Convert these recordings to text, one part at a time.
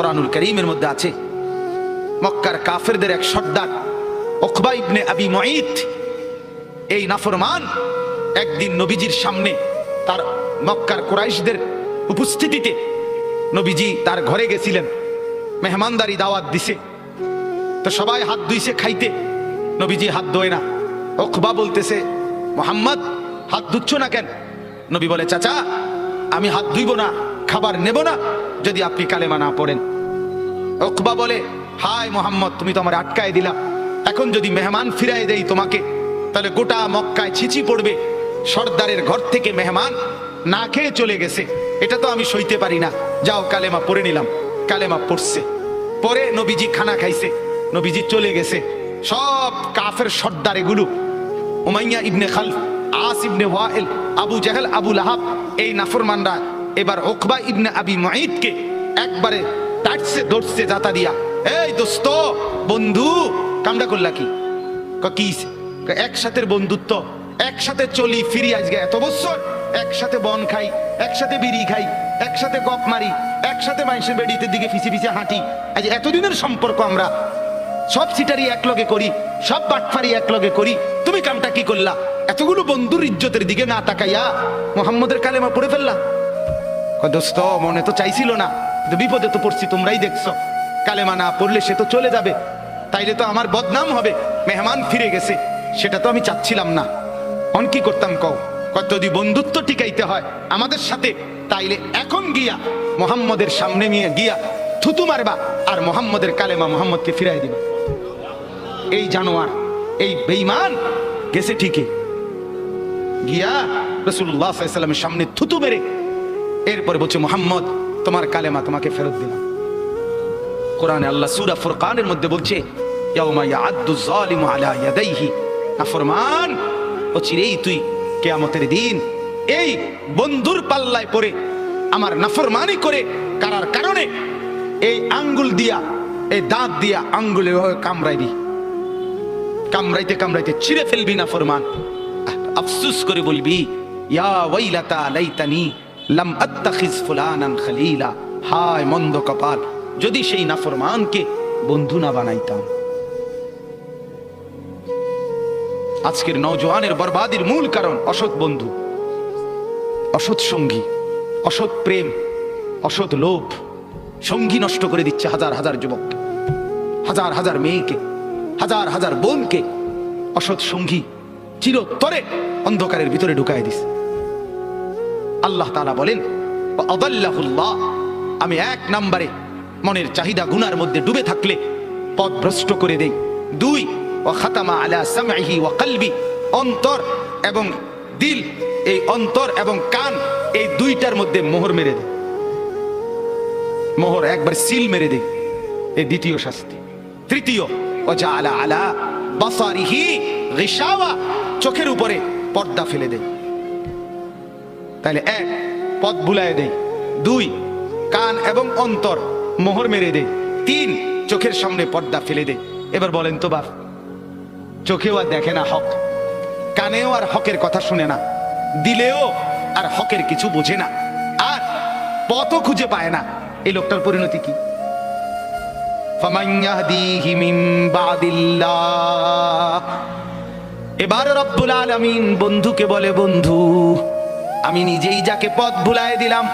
কোরআনুল করিমের মধ্যে আছে। মক্কার কাফেরদের এক সর্দার, ওকবা ইবনে আবি মঈত। এই নাফরমান একদিন নবীজির সামনে তার মক্কার কোরাইশদের উপস্থিতিতে নবীজি তার ঘরে গেছিলেন, মেহমানদারি দাওয়াত দিছে। তো সবাই হাত ধুইছে খাইতে, নবীজি হাত ধোয় না। ওকবা বলতেছে, মোহাম্মদ, হাত ধুচ্ছ না কেন? নবী বলে, চাচা, আমি হাত ধুইব না, খাবার নেব না, যদি আপনি কালেমা না পড়েন। ওকবা বলে, হায় মোহাম্মদ, তুমি তো আমার আটকায় দিলা। এখন যদি মেহমান ফিরাই দেই তোমাকে, তাহলে গোটা মক্কায় ছিচি পড়বে। সর্দারের ঘর থেকে মেহমান না খেয়ে চলে গেছে। এটা তো আমি সইতে পারি না। যাও, কালেমা পড়ে নিলাম। কালেমা পড়ছে। পরে নবীজি খানা খাইছে। নবীজি চলে গেছে। সব কাফের সর্দার এগুলো। Umayya ibn Khalaf, As ibn Wail, Abu Jahl, Abu Lahab, এই নাফরমানরা। এবার ওকবা ইবনে আবি মুঈদকে একবারে টাটছে দৌড়ছে জাতা দিয়া। এই দোস্ত, বন্ধু কামটা করলা কি? ক একসাথে বন্ধুত্ব, একসাথে চলি ফিরি আজকে এত বছর। একসাথে বন খাই, একসাথে বিড়ি খাই, একসাথে গপ মারি, একসাথে মানুষের বেডিতে দিকে ফিসে ফিসে হাঁটি। আজ এতদিনের সম্পর্ক আমরা, সব সিটারি একলগে করি, সব বাটফারি একলগে করি। তুমি কামটা কি করলা? এতগুলো বন্ধুর ইজ্জতের দিকে না তাকাইয়া মোহাম্মদের কালেমা পড়ে ফেললা? দোস্ত, মনে তো চাইছিল না। বিপদে তো পড়ছি, তোমরাই দেখছ। কালেমা না পড়লে সে তো চলে যাবে। তাইলে তো আমার বদনাম হবে। মেহমান ফিরে গেছে। সেটা তো আমি চাচ্ছিলাম না। অন কি করতাম কও? যদি বন্ধুত্ব টিকাইতে হয় আমাদের সাথে, তাইলে এখন গিয়া মোহাম্মদের সামনে নিয়ে গিয়া থুতু মারবা আর মোহাম্মদের কালেমা মোহাম্মদকে ফিরাই দিবা। এই জানোয়ার, এই বেইমান গেছে ঠিকই। গিয়া রসুল্লাহ সাল্লামের সামনে থুতু মেরে, এরপরে বলছে, মোহাম্মদ তোমার কালেমা তোমাকে ফেরত দিলাম। কোরআনে আল্লাহ সূরা ফুরকানের মধ্যে বলছে নাফরমান চিরেই তুই দিন এই বন্ধুর পাল্লায় আমার নাফরমানি করে কারার কারণে এই আঙ্গুল দিয়া দাঁত দিয়া আঙ্গুলে কামড়াইতে কামড়াইতে ছিঁড়ে ফেলবি না, ফরমান। আফসুস করে বলবি, ইয়া ওয়াইলাতা লাইতানি লাম আত্তাখিজ ফুলানান খলিলা। হায়, মন্দ কপাল। যদি সেই নাফরমানকে বন্ধু না বানাইতাম। আজকের নওজোয়ানের বরবাদির মূল কারণ অসৎ বন্ধু, অসৎ সঙ্গী, অসৎ প্রেম, অসৎ লোভ। সঙ্গী নষ্ট করে দিচ্ছে হাজার হাজার যুবককে হাজার হাজার মেয়েকে, হাজার হাজার বোনকে। অসৎ সঙ্গী চিরতরে অন্ধকারের ভিতরে ঢুকায় দিস আল্লাহ তাআলা বলেন আমি এক নম্বরে মনের চাহিদা গুনার মধ্যে ডুবে থাকলে পথ ভ্রষ্ট করে দেই। দুই ও খাতামা আলা সামহি ওয়া কলবি। অন্তর এবং দিল, এই অন্তর এবং কান, এই দুইটার মধ্যে মোহর মেরে দেয় মোহর একবার সিল মেরে দেয় এই দ্বিতীয় শাস্তি। তৃতীয় ওজা আলা আলা বাসারিহি গিশাওয়া। চোখের উপরে পর্দা ফেলে দেয় তাহলে এক, পথ বুলায় দেয় দুই, কান এবং অন্তর মোহর মেরে দেয় তিন, চোখের সামনে পর্দা ফেলে দেয় এবার বলেন তো বাপ, চোখেও আর দেখে না হক। কানেও আর হকের কথা শুনে না। দিলেও আর হকের কিছু বোঝে না। আর পথও খুঁজে পায় না। এই লোকটার পরিণতি কি? এবার রব্বুল আলামিন বন্ধুকে বলে, বন্ধু আমি নিজেই যাকে পথ ভুলায় দিলাম।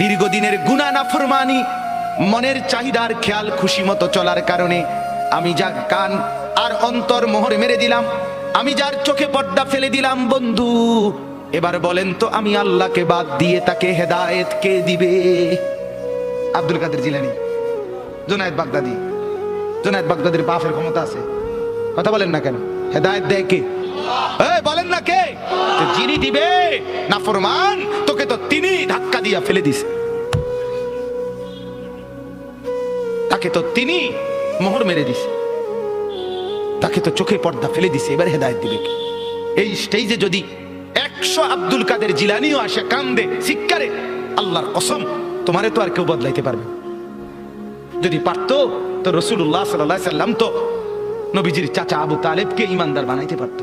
দীর্ঘদিনের গুণা নাফরমানি, মনের চাহিদার খেয়াল খুশি মতো চলার কারণে আমি যা কান আর অন্তর মোহর মেরে দিলাম, আমি যার চোখে পর্দা ফেলে দিলাম, বন্ধু। এবার বলেন তো আমি আল্লাহকে বাদ দিয়ে তাকে হেদায়েত কে দিবে? আব্দুল কাদের জিলানি, জোনায়েদ বাগদাদি, জোনায়েদ বাগদাদির বাফের ক্ষমতা আছে। কথা বলেন না কেন? হেদায়েত দেয় কে? বলেন না কে? যিনি দিবে না ফরমান, তোকে তো তিনি ধাক্কা দিয়া ফেলে দিছে। তাকে তো তিনি মোহর মেরে দিছে। তাকে তো চোখে পর্দা ফেলে দিছে, এবার হেদায়েত দিবে এই স্টেজে যদি একশো আব্দুল কাদের জিলানিও আসে, কান্দে শিক্ষারে আল্লাহর কসম, তোমারে তো আর কেউ বদলাইতে পারবে যদি পারতো, তো রসুল্লাহ সাল্লাহ সাল্লাম তো নবীজির চাচা আবু তালেবকে ইমানদার বানাইতে পারতো।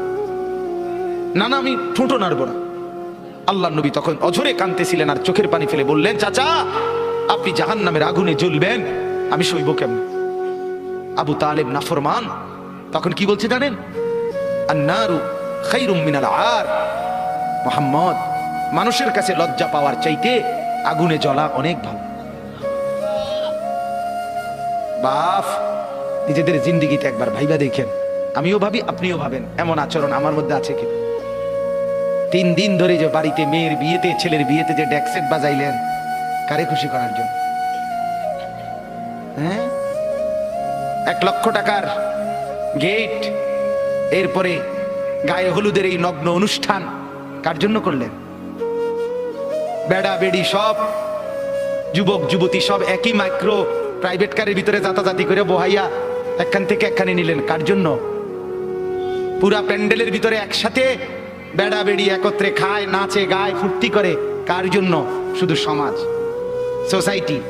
না না, আমি ঠোঁটও নাড়বো না। আল্লাহ নবী তখন অঝরে কাঁদতেছিলেন আর চোখের পানি ফেলে বললেন, চাচা, আপনি জাহান নামের আগুনে জ্বলবেন, আমি সইব কেমন? আবু তালেব নাফরমান তখন কি বলছে জানেন? আর। মোহাম্মদ, মানুষের কাছে লজ্জা পাওয়ার চাইতে আগুনে জ্বলা অনেক ভালো। বাফ, নিজেদের জিন্দিগিতে একবার ভাইবা দেখেন। আমিও ভাবি, আপনিও ভাবেন, এমন আচরণ আমার মধ্যে আছে কি তিন দিন ধরে যে বাড়িতে মেয়ের বিয়েতে, ছেলের বিয়েতে যে ডেকসেট বাজাইলেন, কারে খুশি করার জন্য? হ্যাঁ? এক লক্ষ টাকার গেট, এরপরে গায়ে হলুদের এই নগ্ন অনুষ্ঠান, কার জন্য করলেন? বেড়া, বেড়ি সব, যুবক, যুবতী সব একই মাইক্রো প্রাইভেট কারের ভিতরে যাতাযাতি করে বহাইয়া একখান থেকে একখানে নিলেন। কার জন্য? পুরা প্যান্ডেলের ভিতরে একসাথে বেড়া বেড়ি একত্রে খায়, নাচে, গায়, ফুর্তি করে। কার জন্য? শুধু সমাজ। সোসাইটি,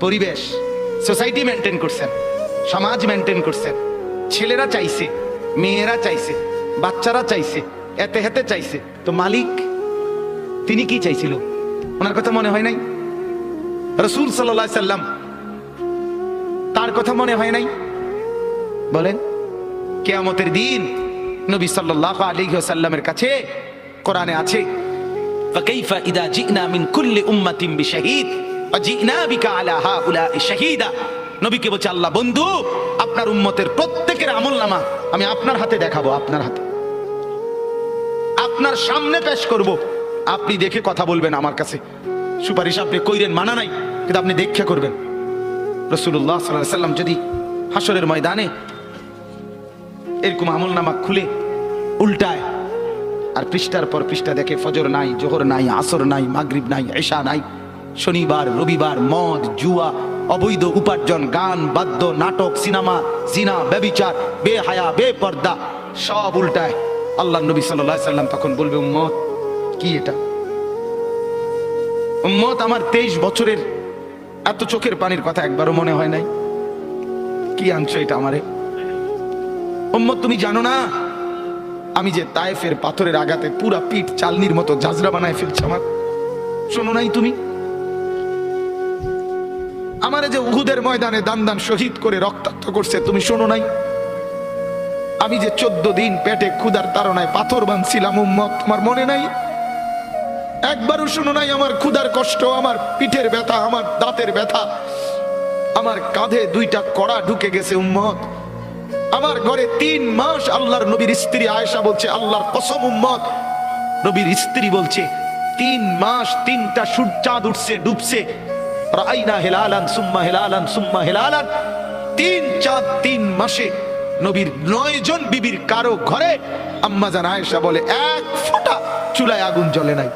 পরিবেশ। সোসাইটি মেনটেন করছেন। সমাজ মেনটেন করছেন। ছেলেরা চাইছে, মেয়েরা চাইছে, বাচ্চারা চাইছে, এতে হেতে চাইছে। তো মালিক, তিনি কি চাইছিল? ওনার কথা মনে হয় নাই? রসুল সাল্লাহ সাল্লাম, তার কথা মনে হয় নাই? বলেন, কেয়ামতের দিন নবী সাল্লাল্লাহু আলাইহি ওয়াসাল্লামের কাছে কোরআনে আছে فكيف إذا جئنا من كل أمة بشهيد وجئنا بك على هؤلاء شهيدا নবীকে বলছে আল্লাহ বন্ধু আপনার উম্মতের প্রত্যেকের আমল নামা আমি আপনার হাতে দেখাবো আপনার হাতে আপনার সামনে পেশ করব আপনি দেখে কথা বলবেন আমার কাছে সুপারিশ আপনি কইরেন মানা নাই কিন্তু আপনি দেখে করবেন রসুল্লাহ সাল্লাহ সাল্লাম যদি হাসরের ময়দানে এরকম আমল নামা খুলে উল্টায়। আর পৃষ্ঠার পর পৃষ্ঠা দেখে ফজর নাই, জোহর নাই, আসর নাই, মাগরিব নাই এশা নাই, শনিবার, রবিবার, মদ, জুয়া, অবৈধ উপার্জন, গান, বাদ্য, নাটক, সিনেমা, জিনা, ব্যবিচার, বেহায়া, বেপর্দা, সব উল্টায়। আল্লাহ নবী সাল্লাম তখন বলবে, উম্মত, কি এটা? উম্মত, আমার তেইশ বছরের এত চোখের পানির কথা একবারও মনে হয় নাই। কি আনছো এটা আমারে? উম্মত তুমি জানো না? আমি যে তায়েফের পাথরের আঘাতে পুরা পিঠ চালনির মতো জাজরা বানায় ফেলছে আমার। শোনো নাই তুমি? আমারে যে উহুদের ময়দানে দান দান শহীদ করে রক্তাক্ত করছে, তুমি শোনো নাই? আমি যে চোদ্দ দিন পেটে ক্ষুদার তারনায় পাথর বানছিলাম উম্মত তোমার মনে নাই? একবারও শোনো নাই আমার ক্ষুদার কষ্ট, আমার পিঠের ব্যথা, আমার দাঁতের ব্যথা? আমার কাঁধে দুইটা কড়া ঢুকে গেছে উম্মত আমার ঘরে তিন মাস আল্লাহর নবীর স্ত্রী আয়েশা বলছে, আল্লাহর কসম উম্মত। নবীর স্ত্রী বলছে, তিন মাস তিনটা সূর্য চাঁদ উঠছে, ডুবছে। রাইনা হেলালান সুম্মা হেলালান সুম্মা হেলালান। তিন চাঁদ তিন মাসে নবীর নয় জন বিবির কারও ঘরে আম্মা জান আয়েশা বলে, এক ফোঁটা চুলায় আগুন জ্বলে নাই।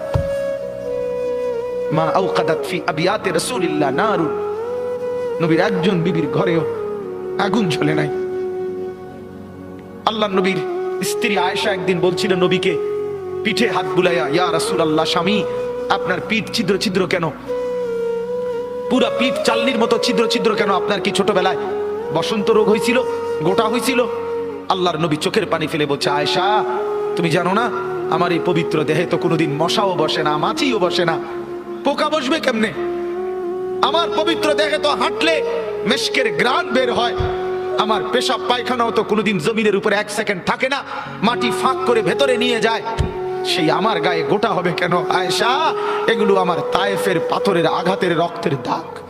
মা আউকাদাত ফি আবিয়াতে রাসূলিল্লাহ নারুন। নবীর একজন বিবির ঘরেও আগুন জ্বলে নাই। আল্লাহ নবীর স্ত্রী আয়েশা একদিন বলছিল নবীকে, পিঠে হাত বুলাইয়া, ইয়া রাসূল আল্লাহ স্বামী, আপনার পিঠ ছিদ্র ছিদ্র কেন? পুরা পিঠ চালনির মতো ছিদ্র ছিদ্র কেন? আপনার কি ছোটবেলায় বসন্ত রোগ হয়েছিল গোটা হয়েছিল আল্লাহর নবী চোখের পানি ফেলে বলছে, আয়েশা, তুমি জানো না, আমার এই পবিত্র দেহে তো কোনোদিন মশাও বসে না, মাছিও বসে না। পোকা বসবে কেমনে? আমার পবিত্র দেহে তো হাঁটলে মেশকের গ্রান বের হয় আমার পেশাব পায়খানাও তো কোনোদিন জমিনের উপরে এক সেকেন্ড থাকে না। মাটি ফাঁক করে ভেতরে নিয়ে যায়। সেই আমার গায়ে গোটা হবে কেন? আয়সা এগুলো আমার তায়েফের পাথরের আঘাতের রক্তের দাগ।